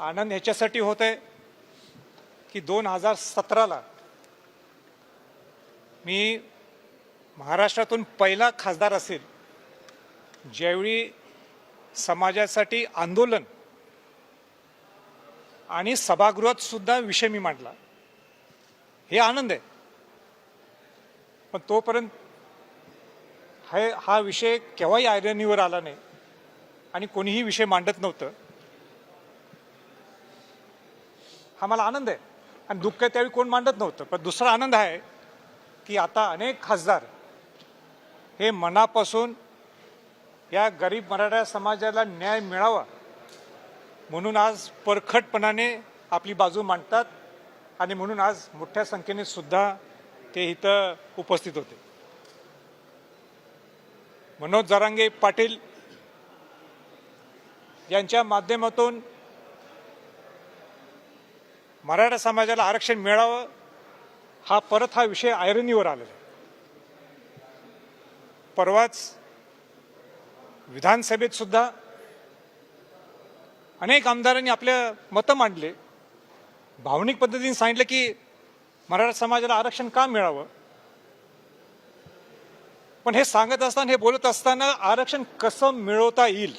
आनंद ह्याच्यासाठी होत आहे की दोन हजार सतराला मी महाराष्ट्रातून पहिला खासदार असेल ज्यावेळी समाजासाठी आंदोलन आणि सभागृहात सुद्धा विषय मी मांडला. हे आनंद आहे. पण तोपर्यंत हे हा विषय केव्हाही आयरणीवर आला नाही आणि कोणीही विषय मांडत नव्हतं. हा मला आनंद आहे. आणि दुःख आहे त्यावेळी कोण मांडत नव्हतं. पण दुसरा आनंद आहे की आता अनेक खासदार हे मनापासून या गरीब मराठा समाजाला न्याय मिळावा म्हणून आज परखटपणाने आपली बाजू मांडतात आणि म्हणून आज मोठ्या संख्येने सुद्धा ते इथं उपस्थित होते. मनोज जरांगे पाटील यांच्या माध्यमातून मराठा समाजाला आरक्षण मिळावं हा परत हा विषय आयरणीवर आलेला आहे. परवाच विधानसभेत सुद्धा अनेक आमदारांनी आपल्या मतं मांडले. भावनिक पद्धतीने सांगितलं की मराठा समाजाला आरक्षण का मिळावं? पण हे सांगत असताना हे बोलत असताना आरक्षण कसं मिळवता येईल?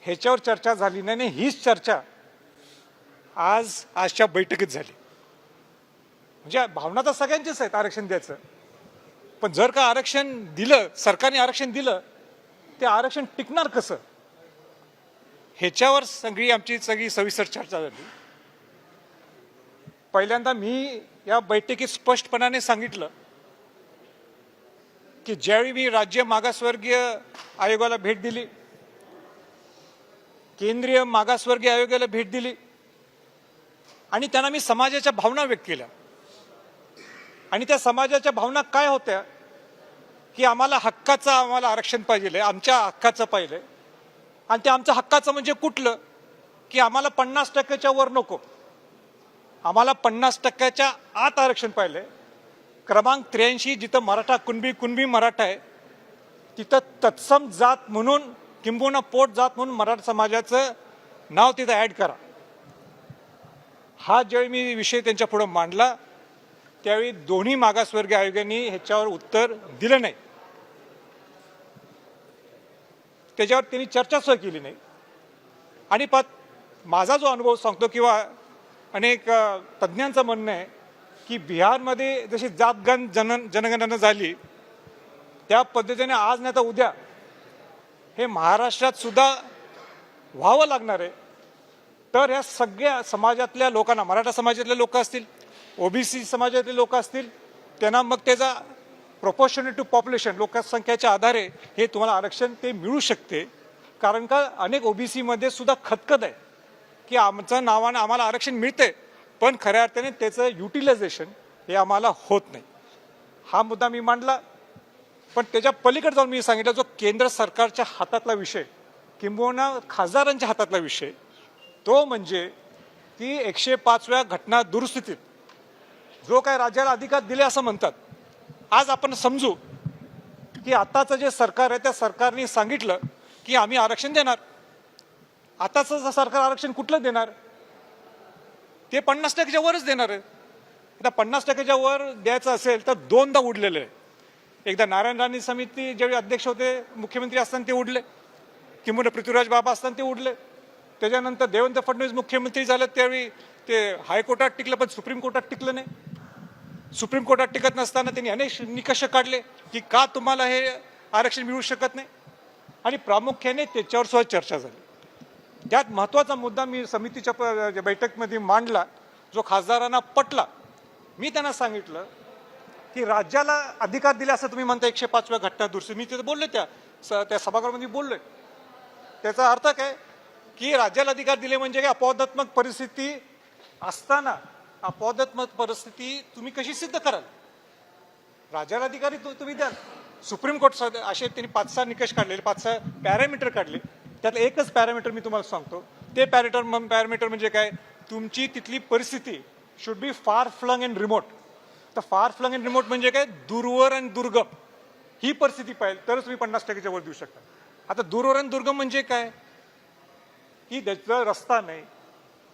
ह्याच्यावर चर्चा झाली नाही नाही हीच चर्चा आज आजच्या बैठकीत झाली. म्हणजे भावना तर सगळ्यांचीच आहेत आरक्षण द्यायचं. पण जर का आरक्षण दिलं सरकारने आरक्षण दिलं ते आरक्षण टिकणार कसं? ह्याच्यावर सगळी आमची सगळी सविस्तर चर्चा झाली. पहिल्यांदा मी या बैठकीत स्पष्टपणाने सांगितलं की ज्यावेळी मी राज्य मागासवर्गीय आयोगाला भेट दिली केंद्रीय मागासवर्गीय आयोगाला भेट दिली आणि त्यांना मी समाजाच्या भावना व्यक्त केल्या. आणि त्या समाजाच्या भावना काय होत्या? की आम्हाला हक्काचं आम्हाला आरक्षण पाहिजे आमच्या हक्काचं पाहिजे. आणि ते आमचं हक्काचं म्हणजे कुठलं? की आम्हाला पन्नास टक्क्याच्या वर नको. आम्हाला पन्नास टक्क्याच्या आत आरक्षण पाहिजे. क्रमांक त्र्याऐंशी जिथं मराठा कुणबी कुणबी मराठा आहे तिथं तत्सम जात म्हणून किंबहुना पोट जात म्हणून मराठा समाजाचं नाव तिथं ॲड करा. हा ज्यावेळी मी विषय त्यांच्या पुढं मांडला. त्यावेळी दोन्ही मागासवर्गीय आयोगांनी ह्याच्यावर उत्तर दिलं नाही. त्याच्यावर त्यांनी चर्चा सुद्धा केली नाही. आणि पात माझा जो अनुभव सांगतो किंवा अनेक तज्ज्ञांचं म्हणणं आहे की बिहारमध्ये जशी जातगण जन जनगणना झाली त्या पद्धतीने आज नाही तर उद्या हे महाराष्ट्रात सुद्धा व्हावं लागणार आहे. तर ह्या सगळ्या समाजातल्या लोकांना मराठा समाजातले लोक असतील ओबीसी समाजातले लोक असतील त्यांना मग त्याचा प्रपोर्शनेट टू पॉप्युलेशन लोकसंख्येच्या आधारे हे तुम्हाला आरक्षण ते मिळू शकते. कारण का अनेक ओबीसीमध्ये सुद्धा खतखत आहे की आमचं नावानं आम्हाला आरक्षण मिळते पण खऱ्या अर्थाने त्याचं युटिलायझेशन हे आम्हाला होत नाही. हा मुद्दा मी मांडला पण त्याच्या पलीकडे जाऊन मी सांगितलं जो केंद्र सरकारच्या हातातला विषय किंबहुना खासदारांच्या हातातला विषय तो म्हणजे की एकशे पाचव्या घटना दुरुस्तीत जो काय राज्याला अधिकार दिले असं म्हणतात. आज आपण समजू की आत्ताचं जे सरकार आहे त्या सरकारने सांगितलं की आम्ही आरक्षण देणार. आताचं सरकार आरक्षण कुठलं देणार? ते पन्नास टक्क्याच्या वरच देणार आहे. आता पन्नास टक्क्याच्या वर द्यायचं असेल तर दोनदा उडलेलं आहे. एकदा नारायण राणे समिती ज्यावेळी अध्यक्ष होते मुख्यमंत्री असताना ते उडले. किंवा पृथ्वीराज बाबा असताना ते उडले. त्याच्यानंतर देवेंद्र फडणवीस मुख्यमंत्री झाले त्यावेळी ते हायकोर्टात टिकलं पण सुप्रीम कोर्टात टिकलं नाही. सुप्रीम कोर्टात टिकत नसताना त्यांनी अनेक निकष काढले की का तुम्हाला हे आरक्षण मिळू शकत नाही? आणि प्रामुख्याने त्याच्यावर सुद्धा चर्चा झाली. त्यात महत्त्वाचा मुद्दा मी समितीच्या प- मांडला जो खासदारांना पटला. मी त्यांना सांगितलं की राज्याला अधिकार दिले असं तुम्ही म्हणता एकशे पाचव्या घटना दुरुस्ती. मी तिथे बोलले त्या स- त्या सभागृहामध्ये बोललोय. त्याचा अर्थ काय? की राज्याला अधिकार दिले म्हणजे काय? अपवादात्मक परिस्थिती असताना अपवादात्मक परिस्थिती तुम्ही कशी सिद्ध कराल? राज्याला अधिकारी तुम्ही द्याल. सुप्रीम कोर्ट असे त्यांनी पाच सहा निकष काढलेले पाच सहा पॅरामीटर काढले. त्यातलं एकच पॅरामीटर मी तुम्हाला सांगतो. ते पॅरेटर पॅरामीटर म्हणजे काय? तुमची तिथली परिस्थिती शुड बी फार फ्लंग अँड रिमोट तर फार फ्लंग अँड रिमोट म्हणजे काय? दूरवर आणि दुर्गम. ही परिस्थिती पाहिजे तरच तुम्ही पन्नास टक्केच्या वर देऊ शकता. आता दूरवर आणि दुर्गम म्हणजे काय? की त्याचा रस्ता नाही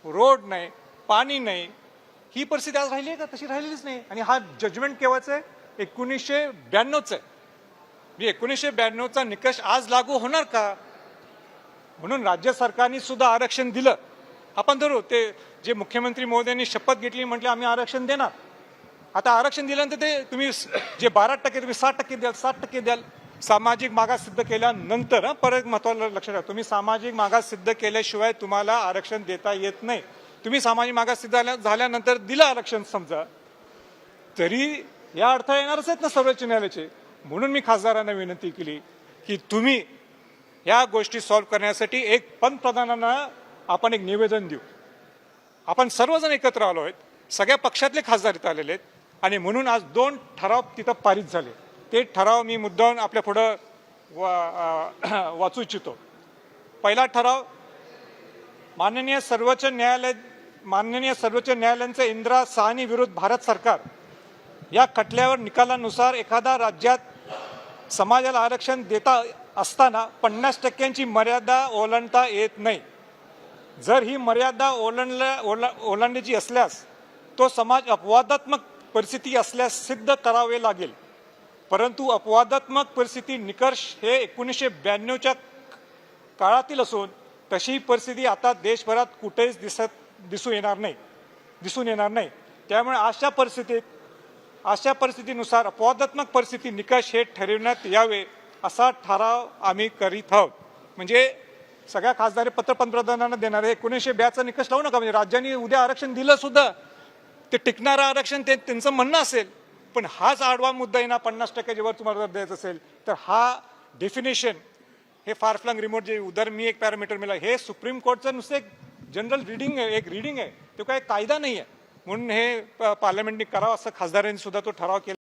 रोड नाही पाणी नाही ही परिस्थिती आज राहिली आहे का? तशी राहिलेलीच नाही. आणि हा जजमेंट केव्हाच आहे? एकोणीसशे ब्याण्णवचं आहे. म्हणजे एकोणीसशे ब्याण्णवचा निकष आज लागू होणार का? म्हणून राज्य सरकारने सुद्धा आरक्षण दिलं. आपण धरू ते जे मुख्यमंत्री महोदयांनी शपथ घेतली म्हटले आम्ही आरक्षण देणार. आता आरक्षण दिल्यानंतर ते तुम्ही जे बारा टक्के तुम्ही साठ टक्के द्याल साठ टक्के द्याल. सामाजिक मागास सिद्ध केल्यानंतर परत महत्वाला लक्षात ठेवा तुम्ही सामाजिक मागास सिद्ध केल्याशिवाय तुम्हाला आरक्षण देता येत नाही. तुम्ही सामाजिक मागास सिद्ध झाल्या- झाल्यानंतर दिलं आरक्षण समजा तरी या अडथळा येणारच आहेत ना सर्वोच्च न्यायालयाचे म्हणून मी खासदारांना विनंती केली की तुम्ही या गोष्टी सॉल्व्ह करण्यासाठी एक पंतप्रधानांना आपण एक निवेदन देऊ. आपण सर्वजण एकत्र आलो आहेत सगळ्या पक्षातले खासदार इथं आलेले आहेत आणि म्हणून आज दोन ठराव तिथं पारित झाले. ते ठराव मी मुद्दाहून आपल्या पुढं वा वाचू इच्छितो. पहिला ठराव माननीय सर्वोच्च न्यायालय माननीय सर्वोच्च न्यायालयांचं इंदिरा साहनी विरुद्ध भारत सरकार या खटल्यावर निकालानुसार एखादा राज्यात समाजाला आरक्षण देता असताना पन्नास टक्क्यांची मर्यादा ओलांडता येत नाही. जर ही मर्यादा ओलांडल्या ओला ओलांडायची असल्यास तो समाज अपवादात्मक परिस्थिती असल्यास सिद्ध करावे लागेल. परंतु अपवादात्मक परिस्थिती निकष हे एकोणीसशे ब्याण्णवच्या काळातील असून तशी परिस्थिती आता देशभरात कुठेच दिसत दिसून येणार नाही दिसून येणार नाही. त्यामुळे अशा परिस्थितीत अशा परिस्थितीनुसार अपवादात्मक परिस्थिती निकष हे ठरविण्यात यावे असा ठराव आम्ही करीत आहोत. म्हणजे सगळ्या खासदारी पत्र पंतप्रधानांना देणार आहे एकोणीसशे ब्याचा निकष लावू नका. म्हणजे राज्यांनी उद्या आरक्षण दिलं सुद्धा ते टिकणारं आरक्षण ते त्यांचं म्हणणं असेल पण हाच आडवा मुद्दा आहे ना पन्नास टक्क्याच्या वर तुम्हाला जर द्यायचं असेल तर हा डेफिनेशन हे फार फ्लंग रिमोट जे उदर मी एक पॅरामीटर मिळालं हे सुप्रीम कोर्टचं नुसतं एक जनरल रिडिंग आहे एक रिडिंग आहे. तो काय कायदा नाही आहे म्हणून हे पार्लमेंटने करावं असं खासदारांनी सुद्धा तो ठराव केला.